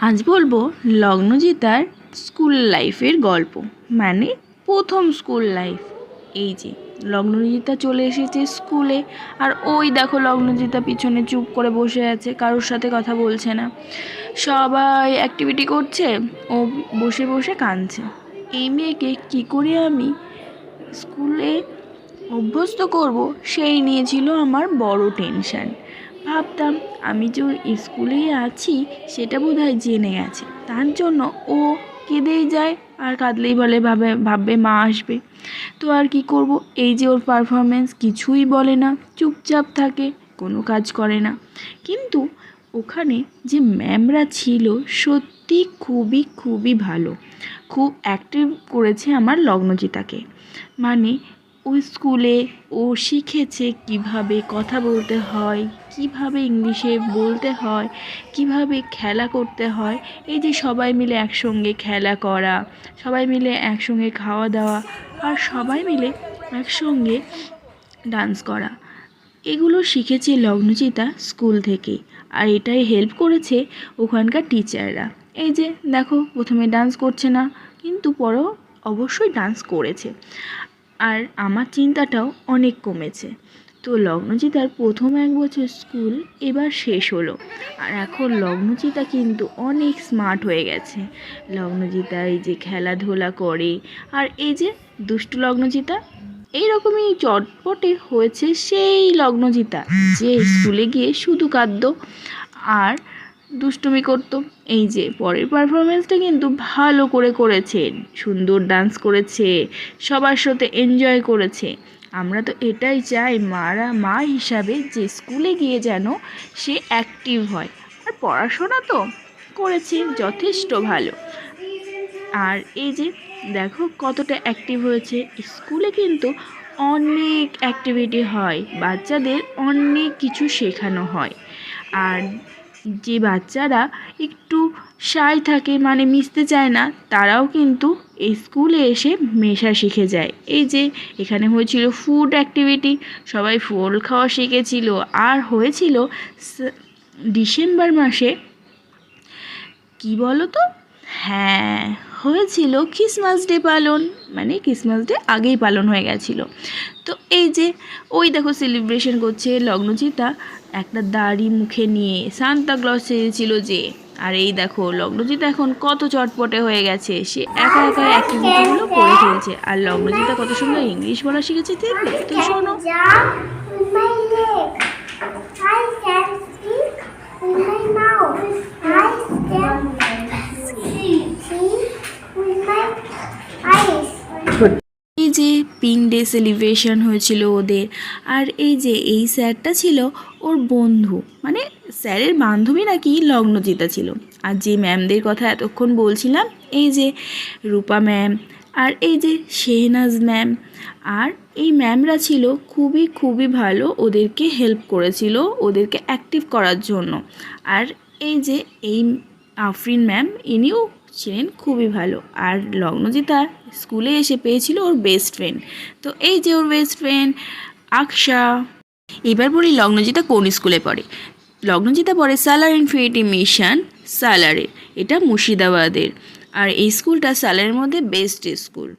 আজ বলব লগ্নজিতার স্কুল লাইফের গল্প। মানে প্রথম স্কুল লাইফ। এই যে, লগ্নজিতা চলে এসেছে স্কুলে, আর ওই দেখো লগ্নজিতা পিছনে চুপ করে বসে আছে, কারোর সাথে কথা বলছে না। সবাই অ্যাক্টিভিটি করছে, ও বসে বসে কাঁদছে। এই মেয়েকে কী করে আমি স্কুলে অভ্যস্ত করব, সেই নিয়েছিল আমার বড় টেনশান ভাবতাম আমি যে স্কুলেই আছি, সেটা বোধহয় জেনে গেছে। তার জন্য ও কেঁদেই যায় আর কাঁদলেই বলে, ভাবে, ভাববে, মা আসবে। তো আর কি করব? এই যে ওর পারফরমেন্স কিছুই বলে না, চুপচাপ থাকে, কোনো কাজ করে না। কিন্তু ওখানে যে ম্যামরা ছিল, সত্যি খুবই খুবই ভালো। খুব অ্যাক্টিভ করেছে আমার লগ্নজিতাকে। মানে ওই স্কুলে ও শিখেছে কীভাবে কথা বলতে হয়, কীভাবে ইংলিশে বলতে হয়, কীভাবে খেলা করতে হয়। এই যে সবাই মিলে একসঙ্গে খেলা করা, সবাই মিলে একসঙ্গে খাওয়া দাওয়া আর সবাই মিলে একসঙ্গে ডান্স করা। এগুলো শিখেছে লগ্নচিতা স্কুল থেকেই আর এটাই হেল্প করেছে ওখানকার টিচাররা এই যে দেখো, প্রথমে ডান্স করছে না, কিন্তু পরেও অবশ্যই ডান্স করেছে। আর আমার চিন্তাটাও অনেক কমেছে। তো লগ্নজিতার প্রথম এক বছর স্কুল এবার শেষ হলো। আর এখন লগ্নজিতা কিন্তু অনেক স্মার্ট হয়ে গেছে। লগ্নজিতা এই যে খেলাধুলা করে, আর এই যে দুষ্টু লগ্নজিতা, এইরকমই চটপটে হয়েছে সেই লগ্নজিতা, যে স্কুলে গিয়ে শুধু কাঁদতো। আর দুষ্টুমি করতো। এই যে, পরের পারফরমেন্সটা কিন্তু ভালো করে করেছে, সুন্দর ডান্স করেছে, সবার সাথে এনজয় করেছে। আমরা তো এটাই চাই মারা, মা হিসাবে যে স্কুলে গিয়ে যেন সে অ্যাক্টিভ হয়। আর পড়াশোনা তো করেছে যথেষ্ট ভালো। আর এই যে, দেখো কতটা অ্যাক্টিভ হয়েছে। স্কুলে কিন্তু অনেক অ্যাক্টিভিটি হয়, বাচ্চাদের অনেক কিছু শেখানো হয়। আর যে বাচ্চারা একটু শাই থাকে মানে মিশতে চায় না, তারাও কিন্তু এই স্কুলে এসে মেশা শিখে যায়। এই যে এখানে হয়েছিল ফুড অ্যাক্টিভিটি সবাই ফল খাওয়া শিখেছিল। আর হয়েছিল ডিসেম্বর মাসে কি বলো তো হ্যাঁ হয়েছিল ক্রিসমাস ডে পালন মানে ক্রিসমাস ডে আগেই পালন হয়ে গেছিল। তো এই যে ওই দেখো সেলিব্রেশন করছে লগ্নজিতা, একটা দাড়ি মুখে নিয়ে সান্তা ক্লজ সেজেছিল যে, আর এই দেখো লগ্নজিতা এখন কত চটপটে হয়ে গেছে, সে একা একা অ্যাক্টিভিটিগুলো করে ফেলছে। আর লগ্নজিতা কত সুন্দর ইংলিশ বলা শিখেছে দেখবে তো শোনো। পিঙ্ক ডে সেলিব্রেশন হয়েছিল ওদের। আর এই যে, এই স্যারটা ছিল ওর বন্ধু। মানে স্যারের বান্ধবী নাকি লগ্নজিতা ছিল। আর যে ম্যামদের কথা এতক্ষণ বলছিলাম, এই যে রূপা ম্যাম, আর এই যে শেহনাজ ম্যাম, আর এই ম্যামরা ছিল খুবই খুবই ভালো ওদেরকে হেল্প করেছিল, ওদেরকে অ্যাক্টিভ করার জন্য। আর এই যে, এই আফরিন ম্যাম, ইনিও ছিলেন খুবই ভালো। আর লগ্নজিতা স্কুলে এসে পেয়েছিল ওর বেস্ট ফ্রেন্ড তো এই যে ওর বেস্ট ফ্রেন্ড আকশা। এবার বলি লগ্নজিতা কোন স্কুলে পড়ে? লগ্নজিতা পড়ে সালার ইনফিনিটি মিশন সালারে। এটা মুর্শিদাবাদের। আর এই স্কুলটা সালারের মধ্যে বেস্ট স্কুল